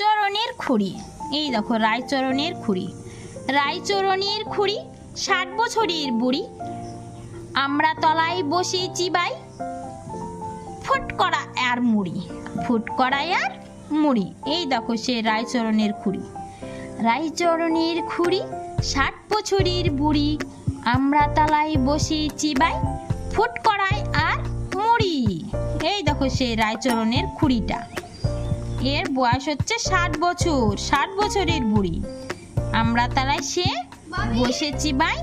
রায়চরণের খুঁড়ি। এই দেখো, রায়চরণের খুঁড়ি। রায়চরণের খুঁড়ি, ষাট বছরের বুড়ি। আমরা তলায় বসে চিবাই ফুট করা আর মুড়ি। ফুট করা আর মুড়ি। এই দেখো সে রায়চরণের খুঁড়ি। রায়চরণের খুঁড়ি, ষাট বছরের বুড়ি। আমরা তলায় বসে চিবাই ফুট করায় আর মুড়ি। এই দেখো সে রায়চরণের খুঁড়িটা। এর বয়স হচ্ছে ষাট বছর, ষাট বছরের বুড়ি। আমরা তারাই সে বসেছি চিবাই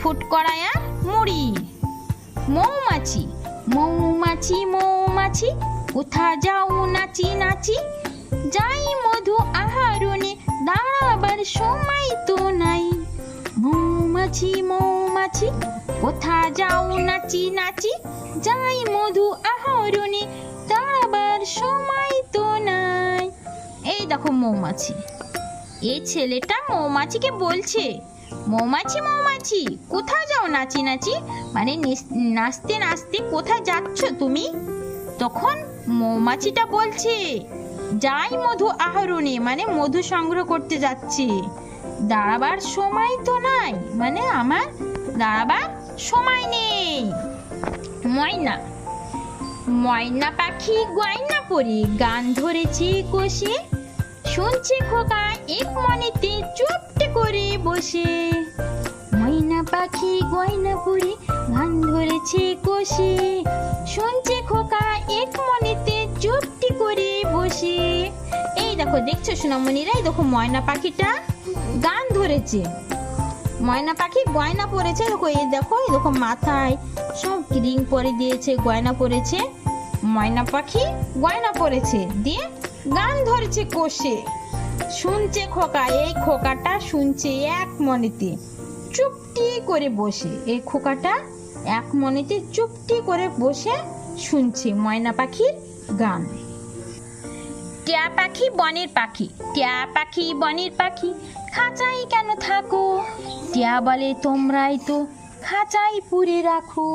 ফুট করায় মুড়ি। মৌমাছি মৌমাছি মৌমাছি কোথা যাও নাচি নাচি? যাই মধু আহারণে দাঁড়াবার সময় তো নাই। মৌমাছি মৌমাছি কোথা যাও নাচি নাচি? যাই মধু আহরণে দেখো মৌমাছি। এই ছেলেটা মৌমাছিকে বলছে, মৌমাছি মৌমাছি কোথায় যাও নাচি নাচি। মানে নাচতে নাচতে কোথায় যাচ্ছ তুমি? তখন মৌমাছিটা বলছে, যাই মধু আহরণে মানে মধু সংগ্রহ করতে যাচ্ছে। দাঁড়াবার সময় তো নাই মানে আমার দাঁড়াবার সময় নেই। ময়না ময়না পাখি গয়না পরে গান ধরেছে কোষে। শুনছে খোকা, এক মনেতে চুপটি করে বসে। ময়না পাখি, গয়না পরে গান ধরেছে কোষে। শুনছি খোকা, এক মনেতে চুপটি করে বসে। এই দেখো, দেখছ সোনামণিরা? এই দেখো ময়না পাখিটা গান ধরেছে। ময়না পাখি গয়না পরেছে দেখো, এই দেখো এই দেখো মাথায় সব রিং পরে দিয়েছে, গয়না পরেছে। ময়না পাখি গয়না পরেছে, দিয়ে গান ধরেছে কোষে। শুনছে খোকা, এই খোকাটা শুনছে এক মনেতে। চুপটি করে বসে, এই খোকাটা এক মনেতে চুপটি করে বসে শুনছে ময়না পাখির গান। টিয়া পাখি বনের পাখি, টিয়া পাখি বনের পাখি খাঁচাই কেন থাকো? টিয়া বলে, তোমরাই তো খাঁচাই পুরে রাখো।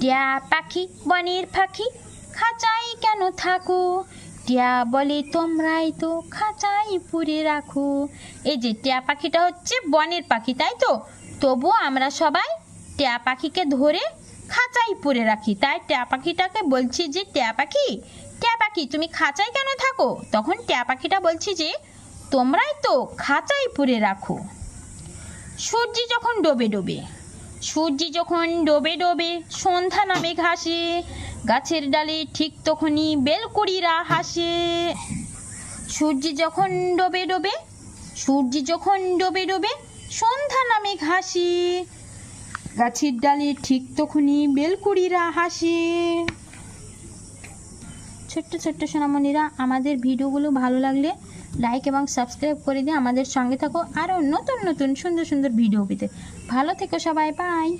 টিয়া পাখি বনের পাখি খাঁচাই কেন থাকো? টিয়া বলে, তোমরাই তো খাঁচাই পুরে রাখো। এই যে টিয়া পাখিটা হচ্ছে বনের পাখি, তাই তো? তবুও আমরা সবাই টিয়া পাখিকে ধরে খাঁচাই পুরে রাখি। তাই টিয়া পাখিটাকে বলছি যে, টিয়া পাখি টিয়া পাখি, তুমি খাঁচাই কেন থাকো? তখন টিয়া পাখিটা বলছি যে, তোমরাই তো খাঁচাই পুরে রাখো। সূর্য যখন ডোবে ডোবে, সূর্য যখন ডোবে ডোবে সন্ধ্যা নামে ঘাসে গাছের ডালে ঠিক তখনই বেলকুড়িরা হাসে। সূর্য যখন ডোবে ডোবে, সূর্য যখন ডোবে ডোবে সন্ধ্যা নামে ঘাসে। গাছের ডালে ঠিক তখনই বেলকুড়িরা হাসে। ছোট্ট ছোট্ট সোনামণিরা, আমাদের ভিডিওগুলো ভালো লাগলে লাইক এবং সাবস্ক্রাইব করে দিয়ে আমাদের সঙ্গে থাকো আরও নতুন নতুন সুন্দর সুন্দর ভিডিও পেতে। ভালো থেকো সবাই বাই